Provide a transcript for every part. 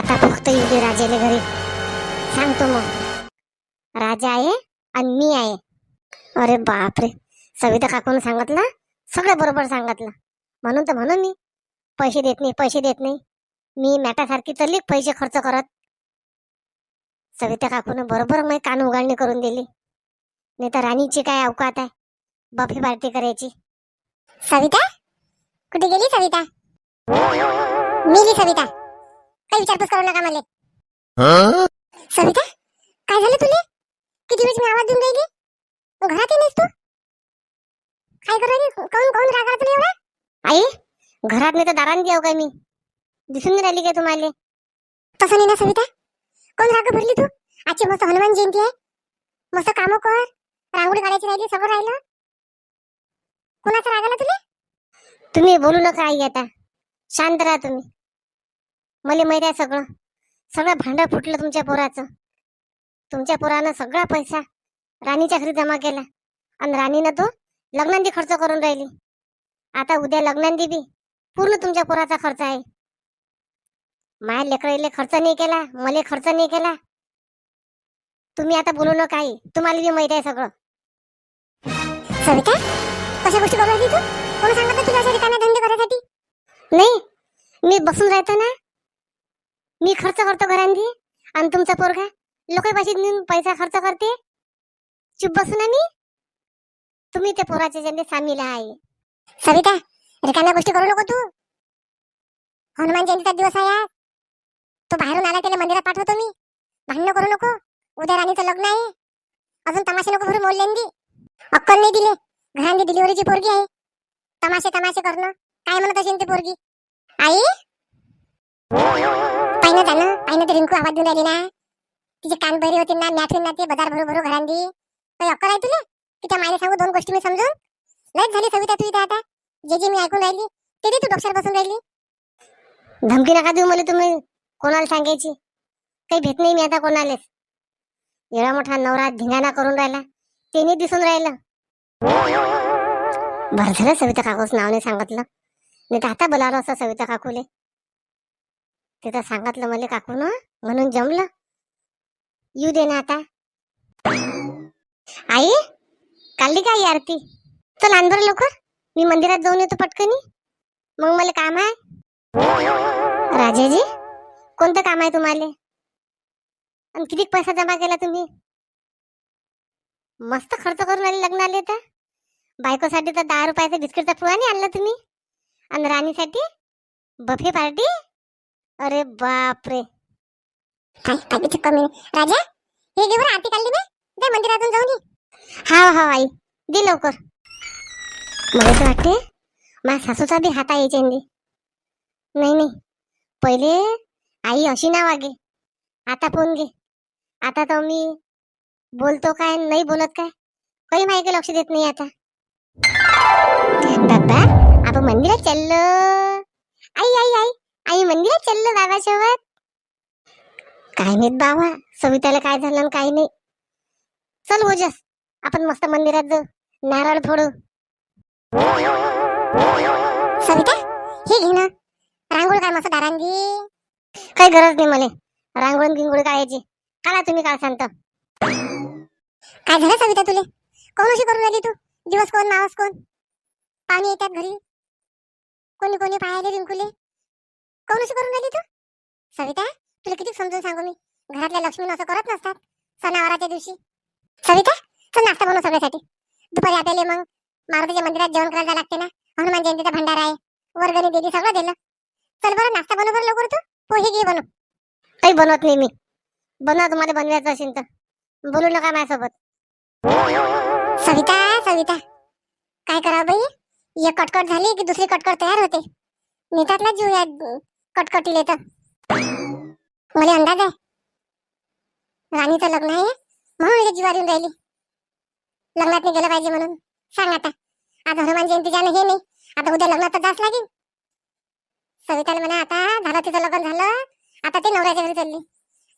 आता फक्त येऊ दे राजाले घरी. सांगतो मग. राजा आहे आणि मी आहे. अरे बापरे. सविता काकून सांगितलं? सगळं बरोबर सांगितलं. म्हणून तर म्हणून मी. पैसे देत नाही पैसे देत नाही. मी मॅटासारखी चालली पैसे खर्च करत. सविता काकून बरोबर मी कान उघडणी करून दिली. नाही तर राणीची काय अवकात आहे? बफे पार्टी करायची. सविता? कुठे गेली सविता? मिली सविता. काही विचारपूस करू नका मला. सविता काय झालं तुले? किती वेळची मी आवाज देऊन राहिली? घरात येईस तू? काय करू काऊन काऊन राग तुला एवढा? आई घरात नाही तर दारात घेऊ काय मी? दिसून नाही राहिली काय तुम्हाला? तसं नाही ना सविता. कोण राग भरली तू? आजची मस्त हनुमान जयंती आहे. मस्त काम कर. रांगोळी काढायची राहिली सगळं राहिलं. कोणाचा राग आला तुला? तुम्ही बोलू नका आई आता. शांत राहा तुम्ही. मला माहीत आहे सगळं. सगळं भांडं फुटलं तुमच्या पोराचं. तुमच्या पोरानं सगळा पैसा राणीच्या घरी जमा केला. आणि राणीनं तो लग्नांदी खर्च करून राहिली. आता उद्या लग्नांदी बी पूर्ण तुमच्या पोराचा खर्च आहे. माया लेकराईले खर्च नाही केला मले खर्च नाही केला. तुम्ही आता बोलू नका आई. तुम्हाला बी माहीत आहे सगळं. सविता कशा गोष्टी करू तू? कोण सांगत तुला अशा रिकाम्या धंदे करायसाठी? नाही मी बसून राहतो ना. मी खर्च करतो घरांनी आणि तुमचा पोरगा लोकांपाशी नेऊन पैसा खर्च करते. चुप बसू ना मी तुम्ही ते पोराच्या ज्यांनी सामील आहे. सविता रिकाम्या गोष्टी करू नको तू. हनुमान जयंतीचा दिवस आहे आज. तो बाहेरून आला त्याला मंदिरात पाठवतो मी. भांडणं करू नको. उद्या राणीचं लग्न आहे. अजून तमाशे नको भरू मोल्ल्यांदी अक्कल नाही दिले. घरांनी डिलिव्हरीची पोरगी आहे. तमाशे तमाशे करणं. काय म्हणत असेल ती पोरगी? आई? पाहिलं जाणं पाहिलं ते रिंकू आवाज देऊन राहिली ना तिचे कान बरे होते ना मॅथून ना ते बदार भरू भरू घरांदी. काही अक्कल आहे तुला? की त्या मायला सांगू दोन गोष्टी मी समजून? लयच झाली सविता तू इथे आता. जे जे मी ऐकून राहिली ते तू डोक्षात बसून राहिली. धमकी नका देऊ मला तुम्ही कोणाला सांगायची? काही भेट नाही मी आता कोणालाच एवढा मोठा नवरा धिंगाणा करून राहिला तेने दिसून राहिलं. बरं झालं सविता काकूच नाव नाही सांगितलं. नाही तर आता बोलावलं असं सविता काकूले. ते तर सांगितलं मला काकून म्हणून जमलं. येऊ दे ना आता. आई काढली काय आरती? चल आण बरं लवकर. मी मंदिरात जाऊन येतो पटकनी. मग मला काम आहे. राजाजी कोणतं काम आहे तुम्हाला? आणि किती पैसा जमा केला तुम्ही? मस्त खर्च करून आले लग्नाले तर. बायकोसाठी तर दहा रुपयाचा बिस्किटचा पुडा नाही आणला तुम्ही. आणि राणीसाठी बफे पार्टी अरे बापरे. काय काय बी कमी राजा हे घे बरं आरती काढली मी. दे मंदिरातून जाऊन ये. हा हा आई. दे लवकर. मला तर वाटते माझ्या सासूचा बी हात आहे चेंदी. नाही नाही. पहिले आई अशी ना वागे. आता फोन घे. आता तर मी बोलतो काय नाही बोलत काय? काही माहिती लक्ष देत नाही आता. बाबा आपण मंदिरात चाललो. आई आई आई. आई म्हणली चाललो बाबासोबत काय नाहीत बाबा सविताला काय झालं काय नाही. चल हो, ओजस आपण मस्त मंदिरात जाऊ नारळ फोडू. सविता हे घे ना रांगोळ काय मस्त दारांगी. काही गरज नाही मला रांगोळी गिंगोळी काढायची काढा तुम्ही काय सांगता. काय झालं सविता तुले? कोण अशी करून राहिली तू? दिवस कोण मावस कोण? पाणी येतात घरी? कोणी कोणी पाहिले रिंकुले? कोण अशी करून राहिली तू? सविता तुला किती समजून सांगू मी? घरातल्या लक्ष्मी असं करत नसतात सणावाराच्या दिवशी. सविता चल नाश्ता बनव सगळ्यासाठी. दुपारी आपल्याला मग. मारुतीच्या मंदिरात जेवण करायला लागते ना? हनुमान जयंतीचा भंडारा आहे. वर्गणी दिली सगळं दिलं. चल बरं नाश्ता बनव बरं लवकर तू. पोहे घे बनव. काही बनवत नाही मी. बनवा तुम्हाला बनवायचं असेल तर. बोलू नका माझ्यासोबत. सविता सविता. काय करा बाई? एक कटकट झाली की दुसरी कटकट तयार होते. नेतात ना जीव या कटकटीले तर मला अंदाज आहे. राणीचं लग्न आहे. म्हणून हिच्या जीवार येऊन राहिली. लग्नात नाही गेलं पाहिजे म्हणून. सांग आता. आज हनुमान जयंती जाणं हे नाही. आता उद्या लग्नात तर जास लागेल. सविताला म्हणा आता झालं तिचं लग्न झालं. आता ते नवऱ्याच्या घरी चालली.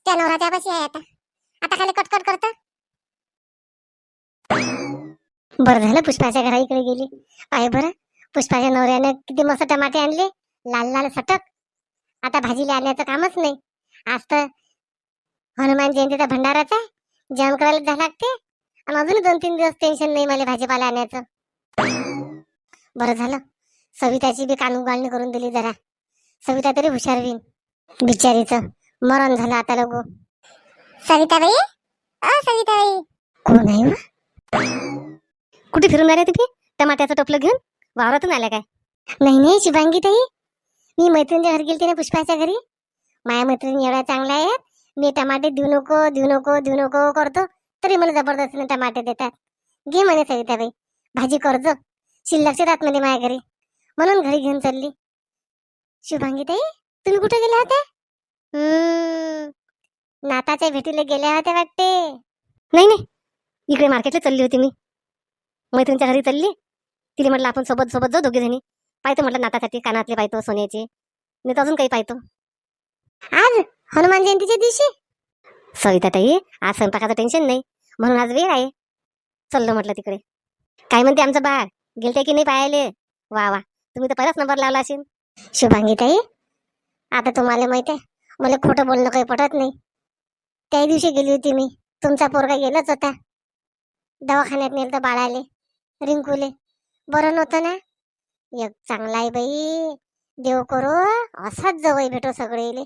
त्या नवऱ्याच्या पाशी आहे आता. आता खाली कटकट करत. बरं झालं पुष्पाच्या घरा इकडे गेली. आहे बरं पुष्पाच्या नवऱ्याने किती मस्त टमाटे आणले. लाल लाल सटक. आता भाजीला आणण्याचं कामच नाही. आज तर हनुमान जयंतीचा भंडाराचा आहे. जेवण करायला जा लागते. आणि अजून दोन तीन दिवस टेन्शन नाही मला भाजीपाला आणायचं. बरं झालं. सविताची बी कान उगाळणी करून दिली जरा. सविता तरी हुशार होईन. बिचारीचं. मरण झालं आता लोक सविताबाई? अ सविताबाई. कोण आहे मग? कुठे फिरून आले तुम्ही? टमाट्याचं टोपलं घेऊन? वावरातून आल्या काय? नाही नाही शिवांगी ताई. मी मैत्रिणीच्या घरी गेली ना पुष्पाच्या घरी. माझ्या मैत्रिणी एवढ्या चांगल्या आहेत. मी टमाटे देऊ नको देऊ नको देऊ नको करतो. तरी मला जबरदस्तीने टमाटे देतात. घे म्हणे सविताबाई. भाजी कर्ज शिल्लक राहत मध्ये माझ्या घरी. म्हणून घरी घेऊन चालली. शुभांगी ताई तुम्ही कुठे गेल्या होत्या? नाताच्या भेटीला गेल्या होत्या वाटते. नाही नाही. इकडे मार्केटला चालली होती मी. मैत्रिणीच्या घरी चालली. तिने म्हटलं आपण सोबत सोबत जाऊ दोघे जणी पाहतो म्हटलं नातासाठी कानातले पाहतो सोन्याचे. नाही तर अजून काही पाहतो. आज? हनुमान जयंतीच्या दिवशी? सविता ताई आज स्वयंपाकाचं टेन्शन नाही. म्हणून आज वेळ आहे. चाललो म्हटलं तिकडे. काय म्हणते आमचं बाळ? गेलते की नाही पाहायले? वा वा. तुम्ही तर पहिलाच नंबर लावला असेल. शुभांगी ताई आता तुम्हाला माहीत आहे मला खोटं बोलणं काही पटत नाही. त्या दिवशी गेली होती मी. तुमचा पोरगा गेलाच होता. दवाखान्यात नेलं तर बाळाले रिंकूले. बरं नव्हतं ना? एक चांगला आहे बाई. देव करो असाच जवळ भेटो सगळेले.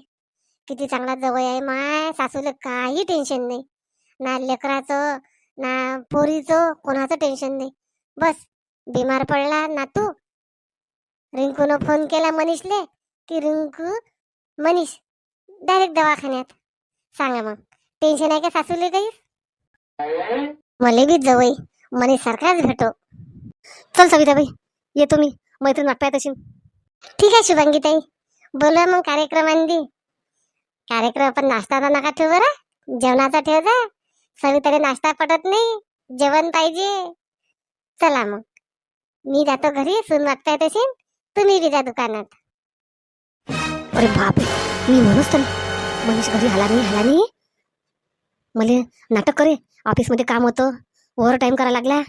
किती चांगला जवळ आहे माय. सासूले काही टेन्शन नाही. ना लेकराचं ना पोरीचं कोणाचं टेन्शन नाही. बस बिमार पडला ना तू? रिंकूनं फोन केला मनीषले की रिंकू मनीष डायरेक्ट दवाखान्यात. सांगा मग टेन्शन आहे का सासूले काही? मले बी जवळ मनीष सारखाच भेटो. चल सविताबाई येतो मी. मैत्रीण वाटपाय तशी ठीक आहे शुभांगी ताई बोलूया मग कार्यक्रमांदी कार्यक्रम पण नाश्ता नका ठेव बरं. जेवणाचा ठेव जा. सविताला नाश्ता पटत नाही. जेवण पाहिजे. चला मग. मी जातो घरी. सून वाटताय तशी. तुम्ही बी जा दुकानात. अरे बाप मी म्हणूच तर मनीष घरी आला नाही आला नाही. मला नाटक करे. ऑफिसमध्ये काम होतं. ओव्हर टाईम करा लागला.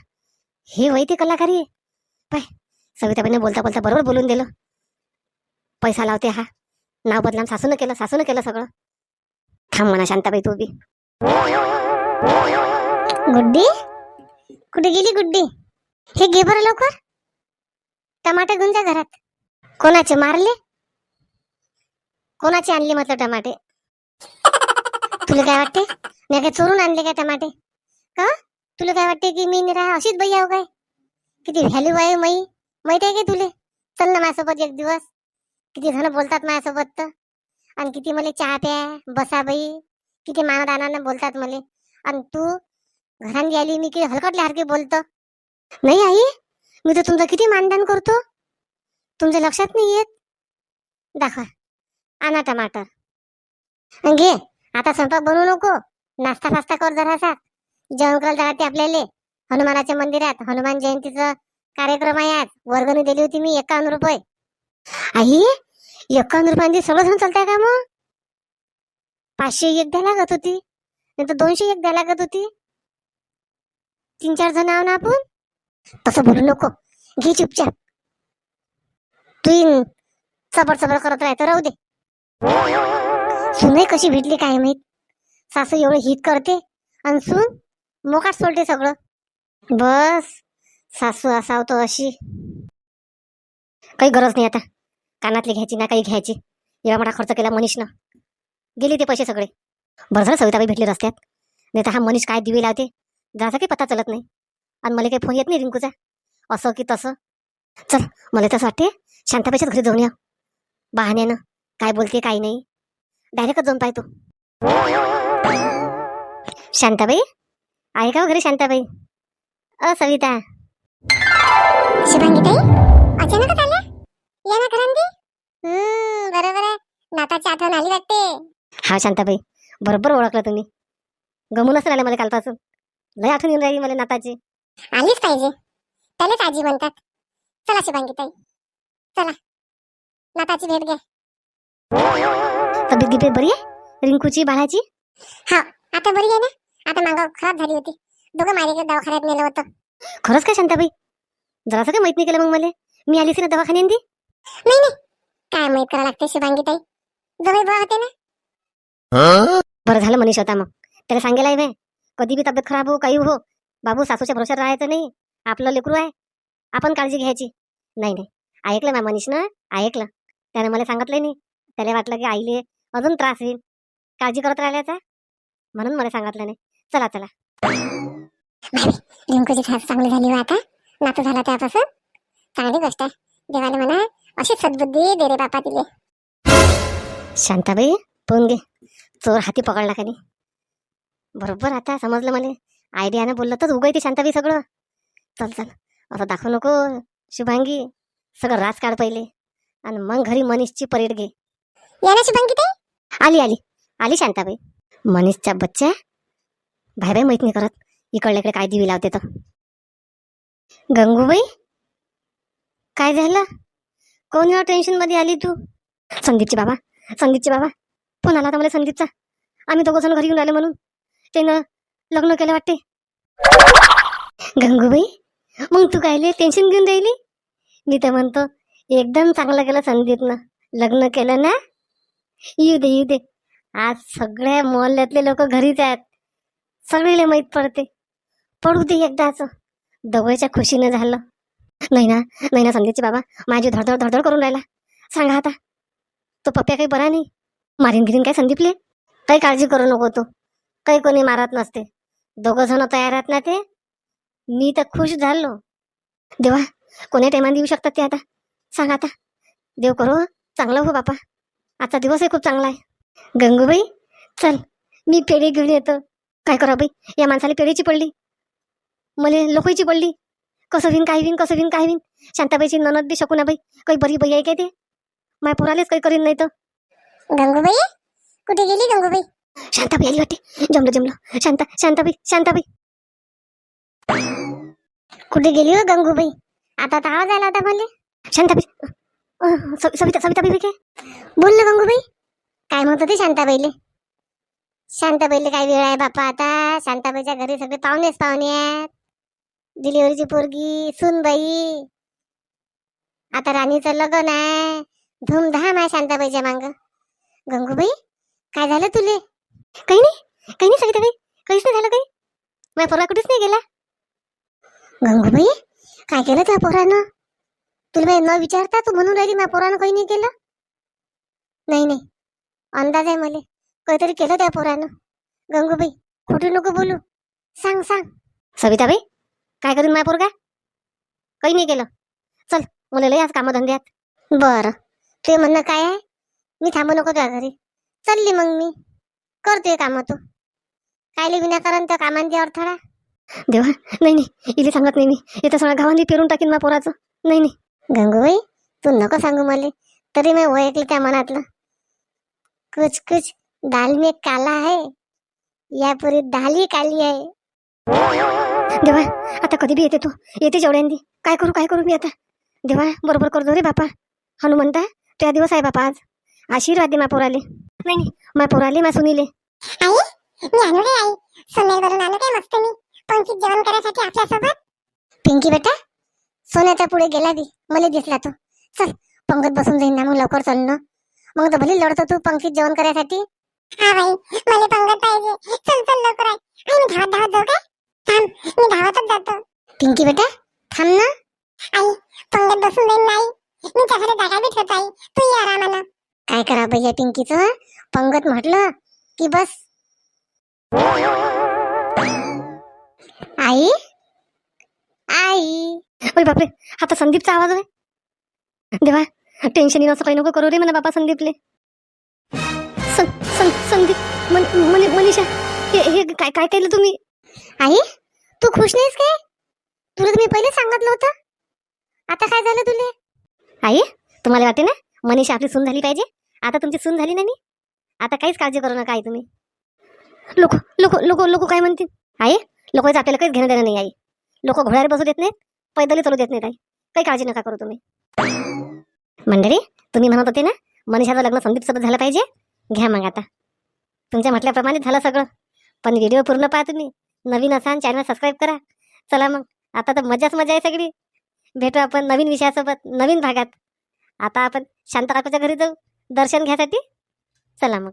हे वय ते कलाकारी. पाय. सविताबाईने बोलता बोलता बरोबर बोलून दिलं. पैसा लावते हा. नाव बदनाम सासून केलं सासून केलं सगळं. थांब म्हणा शांताबाई तू बी. गुड्डी? कुठे गेली गुड्डी? हे घे बरं लवकर. टमाटे घेऊन जा घरात. कोणाचे मारले? कोणाचे आणले म्हटलं टमाटे? तुला काय वाटते? मी काय चोरून आणले काय टमाटे? का तुला काय वाटते की मी निरा अशीच बाई आहो काय? किती व्हॅल्यू आहे हो माई? माहिती आहे का तुले? चल ना माझ्यासोबत एक दिवस. किती जण बोलतात माझ्यासोबत तर. आणि किती मला चहा प्या बसा बाई. किती मानदानानं बोलतात मला. आणि तू घरात गेली मी किती हलकटल्यासारखी बोलतो. नाही आई मी तर तुमचं किती मानदान करतो? तुमच्या लक्षात नाही येत? दाखवा. आणा टमाटर. घे. आता स्वयंपाक बनवू नको. नाश्ता फास्ता कर जरासा. जेवण करायला जाते आपल्याला. हनुमानाच्या मंदिरात. हनुमान जयंतीचं कार्यक्रम आहे आज. वर्गणी दिली होती मी एकावन्न रुपये. आई एकावन्न रुपयांची सगळं जण चालतंय का मग? पाचशे एक द्या लागत होती. नाही तर दोनशे एक द्या लागत होती. तीन चार जण आहो ना आपण? तसं बोलू नको. घे चुपचाप. तू इन चबर चबर करत राहतो राहू दे. सुनही कशी भेटली काय माहीत? सासू एवढं हित करते. आणि सून मोकाट सोडते सगळं. बस. सासू असाव तो अशी. काही गरज नाही आता. कानातली घ्यायची ना काही घ्यायची. एवढा मोठा खर्च केला मनीषनं. गेले ते पैसे सगळे. बरं झालं सविताबाई भेटली रस्त्यात. नाही तर हा मनीष काय दिवे लावते? जरासा काही पत्ता चलत नाही. आणि मला काही फोन येत नाही रिंकूचा. असं की तसं. चल मला तसं वाटते शांताबाईच्याच घरी जाऊन या. बहाण्यानं. काय बोलते काय नाही. डायरेक्टच जाऊन पाहतो. शांताबाई? आहे का घरी शांताबाई? अ सविता. शुभांगी ताई अचानकच आल्या? या ना घरांदी? हम्म बरोबर आहे. नाताची आठवण आली वाटते. हा शांताबाई बरोबर ओळखलं तुम्ही. गमूनच राहिले मला कालपासून. लय आठवण येऊन राहिली मला नाताची. आलीच पाहिजे. त्यालाच आजी म्हणतात. चला शुभांगी ताई चला. नाताची भेट घ्या. तब्येत गिबेत बरी आहे? रिंकूची बाळाची? हा आता बरी आहे ना? आता मागं खराब झाली होती. दोघं माझ्याकडे दवाखान्यात नेलं होतं. खरंच काय शांताबाई? जरासं काय माहीत नाही केलं मग मला. मी आलीच ना दवाखान्यात नाही नाही. काय माहीत करावं लागते शुभांगी ताई जवळ बघते ना? बरं झालं मनीष होता मग. त्याला सांगेलाय नाही कधी बी तब्येत खराब हो काही हो बाबू सासूच्या भरोशावर राहायचं नाही. आपलं लेकरू आहे. आपण काळजी घ्यायची. नाही नाही. ऐकलं ना मनीषनं ऐकलं. त्याने मला सांगितलं नाही. त्याला वाटलं की आईले अजून त्रास होईल. काळजी करत राहिल्याचा? म्हणून मला सांगितलं नाही. चला चला. रिंकूची चांगली झाली हो आता. नातू झाला त्यापासून चांगली गोष्ट आहे. देवाला म्हणा अशी सद्बुद्धी दे रे बापा तिले. शांताबाई पाहून घे. चोर हाती पकडला का नाही बरोबर आता समजलं मला. आयडियानं बोललं तर उगं ते शांताबाई सगळं. चल चल. असं दाखवू नको. शुभांगी. सगळं राज काढ पहिले. आणि मग घरी मनीषची परेड घे. या ना शुभांगी ताई? आली आली. आली शांताबाई. मनीषच्या बच्च्या. भाई भाई माहीत नाही करत. इकडल्या इकडे काय दिवी लावते तर. गंगूबाई? काय झालं? कोण या टेन्शनमध्ये आली तू? संगीतचे बाबा संगीतचे बाबा. फोन आला होता मला संदीपचा आम्ही दोघं जण घरी येऊन आले म्हणून. त्यानं लग्न केलं वाटते. गंगूबाई मग तू कायले टेन्शन घेऊन राहिली? मी तर म्हणतो एकदम चांगलं केलं संदीपनं लग्न केलं ना? येऊ दे येऊ दे. आज सगळ्या मोहल्ल्यातले लोक घरीच आहेत. सगळेले माहीत पडते. पडू दे एकदाच. दवयच्या खुशीनं झालं. नाही ना नाही ना संदीपची बाबा माझी धडधड धडधड करून राहिला. सांगा आता तो पप्प्या काही बरा नाही. मारीन गिरीन काय संदीपले काही काळजी करू नको तू. काही कोणी मारत नसते. दोघं जण तयार आहेत ना ते? मी तर खुश झालो. देवा कोणी टायमाने येऊ शकतात ते आता? सांग आता. देव करो चांगलं हो बापा. आजचा दिवसही खूप चांगला आहे. गंगूबाई चल मी पेढी घेऊन येतो. काय करा बाई? या माणसाला पेढीची पडली. मले लोकांची पडली. कसं विन काय विन कसं विन काय विन शांताबाईची ननद बी शकू ना बाई काही बरी बाई आहे काय ते? माय पोरालेच काही करीन नाही तर गंगूबाई? कुठे गेली गंगूबाई? शांताबाई आली वाटते. जमलं जमलं. शांता शांताबाई शांताबाई. कुठे गेली हो गंगूबाई? आता तर आवाज आला होता मला. शांताबाई. अं, सविता सविताबाई काय? बोल ना गंगूबाई. काय म्हणत होती शांताबाईले? शांताबाईले काय वेळ आहे बापा आता? शांताबाईच्या घरी सगळे पाहुणेच पाहुणे आहेत. डिलिव्हरीची पोरगी सुनबाई. आता राणीचं लग्न आहे. धूमधाम आहे शांताबाईच्या मांग. गंगूबाई काय झालं तुले? काही नाही काही नाही सविताबाई काहीच नाही झालं काही. माझ्या पोरा कुठेच नाही गेला. गंगूबाई काय केलं त्या पोरानं? तुला बाई न विचारता तू म्हणून राहिली माझ्या पोरानं काही नाही केलं? नाही नाही. अंदाज आहे मला. काहीतरी केलं त्या पोरानं. गंगूबाई खोटू नको बोलू. सांग सांग. सविताबाई काय करीन माय पोरगा? काही नाही केलं. चल मला लय आज कामधंद्यात बरं. ते म्हणणं काय आहे? मी थांबू नको त्या घरी. चालली मग मी. करते कामं तू. कायले विनाकारण त्या कामांची अडथळा देवा नाही नाही. इले सांगत नाही मी. इथं सगळ्या गावांनी पेरून टाकीन मा पोराचं. नाही नाही. गंगूबाई तू नको सांगू मला. तरी मी ओळखलं त्या मनातलं. कुछ कुछ दाल में काला है. या पुरी दाल ही काली आहे देवा आता कधी बी येते तू. येते जेवढ्यांदी काय करू काय करू मी आता? देवा बरोबर करतो रे बापा. हनुमंता त्या दिवस आहे बापा आज. आशीर्वाद दे मा पोराले नाही नाही मा पोराले मा सुनीले आई मी आणू रे आई. सोन्यात भरून आणू काय मस्त मी? पंक्तीत जेवण करायसाठी पिंकी बेटा सोन्याच्या पुढे गेला बी. मला दिसला तो. चल पंगत बसून जाईन ना मग लवकर चल ना मग तर भले लढतो तू पंक्तीत जेवण करायसाठी. हा बाई मला पंगत पाहिजे. चल चल लवकर आई आई मी धावत धावत जाऊ काय? थांब मी धावतच जातो. पिंकी बेटा थांब ना. आई पंगत बसून जाईन नाही मी त्यासाठी जागा बी ठेवतो आई. तू ये आरामानं काय करा भैया पिंकीचं पंगत म्हटलं की बस. आई? आई? अरे बापरे आता संदीपचा आवाज आहे. देवा टेन्शन येणं असं काही नको करू रे म्हणा बापा संदीपले. सं, सं, संदीप मन, मनी- मनीषा हे हे काय काय केलं तुम्ही? आई तू खुश नाहीस काय? तुला तर मी पहिले सांगितलं होतं आता काय झालं तुले? आई तुम्हाला वाटते ना मनीषा आपली सून झाली पाहिजे? आता तुमची सून झाली ना आता काहीच काळजी करू नका आई तुम्ही. लोक लोक लोक लोक काय म्हणतील? आई लोकांचं आपल्याला काहीच घेणं देणं नाही आई. लोक घोड्यावर बसू देत नाहीत पैदल चालू देत नाहीत आई. काही काळजी नका करू तुम्ही. मंडळी तुम्ही म्हणत होते ना मनीषाचं लग्न संदीप सोबत झालं पाहिजे? घ्या मग आता. तुमच्या म्हटल्याप्रमाणे झालं सगळं. पण व्हिडिओ पूर्ण पाहा तुम्ही. नवीन असाल चॅनल सबस्क्राईब करा. चला मग आता तर मजाच मजा आहे सगळी. भेटू आपण नवीन विषयासोबत नवीन भागात. आता आपण शांत काकूच्या घरी जाऊ दर्शन घ्यासाठी. चला मग.